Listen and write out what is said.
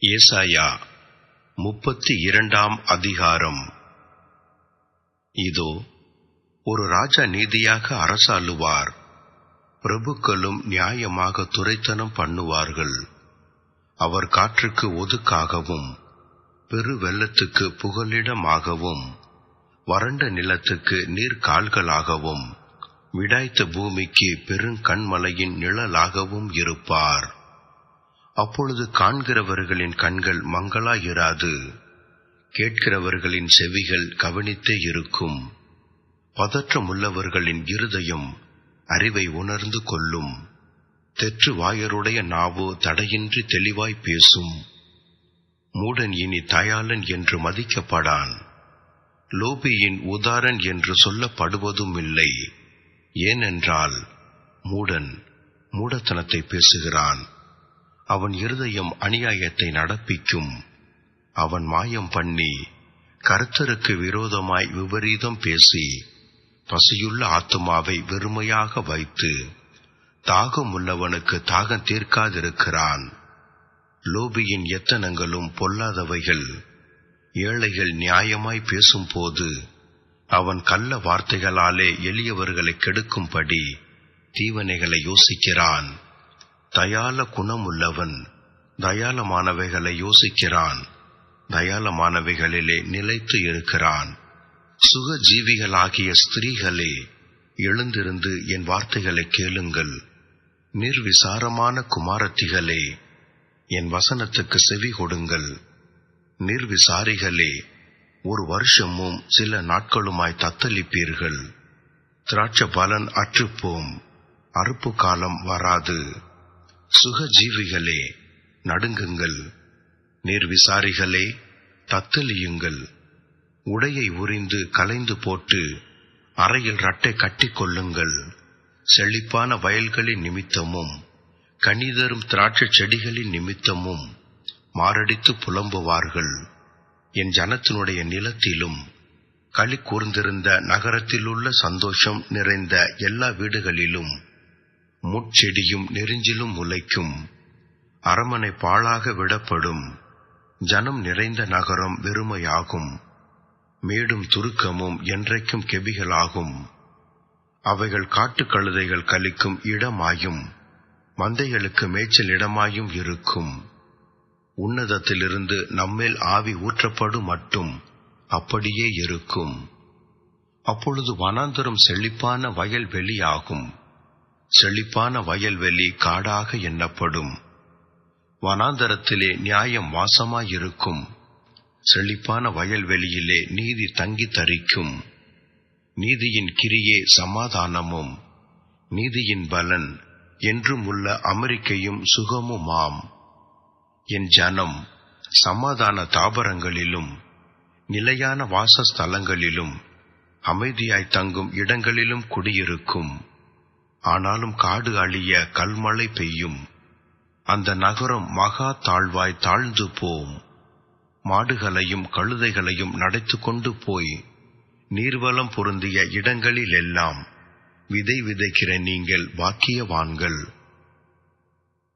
ஏசாயா முப்பத்தி இரண்டாம் அதிகாரம். இதோ ஒரு ராஜா நீதியாக அரசாளுவார். பிரபுக்களும் நியாயமாக துரைத்தனம் பண்ணுவார்கள். அவர் காற்றுக்கு ஒதுக்காகவும் பெரு வெள்ளத்துக்கு புகலிடமாகவும் வறண்ட நிலத்துக்கு நீர்கால்களாகவும் விடாய்த்த பூமிக்கு பெருங்கண்மலையின் நிழலாகவும் இருப்பார். அப்பொழுது காண்கிறவர்களின் கண்கள் மங்களாயிராது. கேட்கிறவர்களின் செவிகள் கவனித்தே இருக்கும். பதற்றமுள்ளவர்களின் இருதயம் அறிவை உணர்ந்து கொள்ளும். தெற்று வாயருடைய நாவு தடையின்றி தெளிவாய் பேசும். மூடன் இனி தயாளன் என்று மதிக்கப்படான். லோபியின் உதாரன் என்று சொல்லப்படுவதும் இல்லை ஏனென்றால் மூடன் மூடத்தனத்தை பேசுகிறான். அவன் இருதயம் அநியாயத்தை நடப்பிக்கும். அவன் மாயம் பண்ணி கருத்தருக்கு விரோதமாய் விபரீதம் பேசி பசியுள்ள ஆத்துமாவை வெறுமையாக வைத்து தாகம் உள்ளவனுக்கு தாகம் தீர்க்காதிருக்கிறான். லோபியின் எத்தனங்களும் பொல்லாதவைகள். ஏழைகள் நியாயமாய் பேசும்போது அவன் கள்ள வார்த்தைகளாலே எளியவர்களை கெடுக்கும்படி தீவனைகளை யோசிக்கிறான். தயால குணமுள்ளவன் தயாலமானவைகளை யோசிக்கிறான். தயாலமானவைகளிலே நிலைத்து இருக்கிறான். சுக ஜீவிகளாகிய ஸ்திரீகளே எழுந்திருந்து என் வார்த்தைகளை கேளுங்கள். நிர்விசாரமான குமாரத்திகளே என் வசனத்துக்கு செவி கொடுங்கள். நிர்விசாரிகளே ஒரு வருஷமும் சில நாட்களுமாய் தத்தளிப்பீர்கள். திராட்ச பலன் அற்றுப்போம். அறுப்பு காலம் வராது. சுகஜீவிகளே நடுங்குங்கள். நிர்விசாரிகளே தத்தளியுங்கள். உடையை உறிந்து கலைந்து போட்டு அறையில் ரட்டை கட்டிக்கொள்ளுங்கள் செழிப்பான வயல்களின் நிமித்தமும் கனிதரும் திராட்சை செடிகளின் நிமித்தமும் மாரடித்து புலம்புவார்கள். என் ஜனத்தினுடைய நிலத்திலும் களி கூர்ந்திருந்த நகரத்திலுள்ள சந்தோஷம் நிறைந்த எல்லா வீடுகளிலும் முட்செடியும் நெருஞ்சிலும் முளைக்கும். அரமனை பாழாக விடப்படும். ஜனம் நிறைந்த நகரம் வெறுமையாகும். மேடும் துருக்கமும் என்றைக்கும் கெபிகளாகும். அவைகள் காட்டுக் கழுதைகள் கலிக்கும் இடமாயும் மந்தைகளுக்கு மேய்ச்சல் இடமாயும் இருக்கும். உன்னதத்திலிருந்து நம்மேல் ஆவி ஊற்றப்படும் மட்டும் அப்படியே இருக்கும். அப்பொழுது வனாந்தரம் செழிப்பான வயல்வெளியாகும் செழிப்பான வயல்வெளி காடாக எண்ணப்படும். வனாந்தரத்திலே நியாயம் வாசமாயிருக்கும். செழிப்பான வயல்வெளியிலே நீதி தங்கி தரிக்கும். நீதியின் கிரியே சமாதானமும். நீதியின் பலன் என்றும் உள்ள அமெரிக்கையும் சுகமுமாம். என் ஜனம் சமாதான தாபரங்களிலும் நிலையான வாசஸ்தலங்களிலும் அமைதியாய் தங்கும் இடங்களிலும் குடியிருக்கும். ஆனாலும் காடு அழிய கல்மழை பெய்யும். அந்த நகரம் மகா தாழ்வாய் தாழ்ந்து போம். மாடுகளையும் கழுதைகளையும் நடைத்து கொண்டு போய் நீர்வளம் பொருந்திய இடங்களிலெல்லாம் விதை விதைக்கிற நீங்கள் பாக்கியவான்கள்.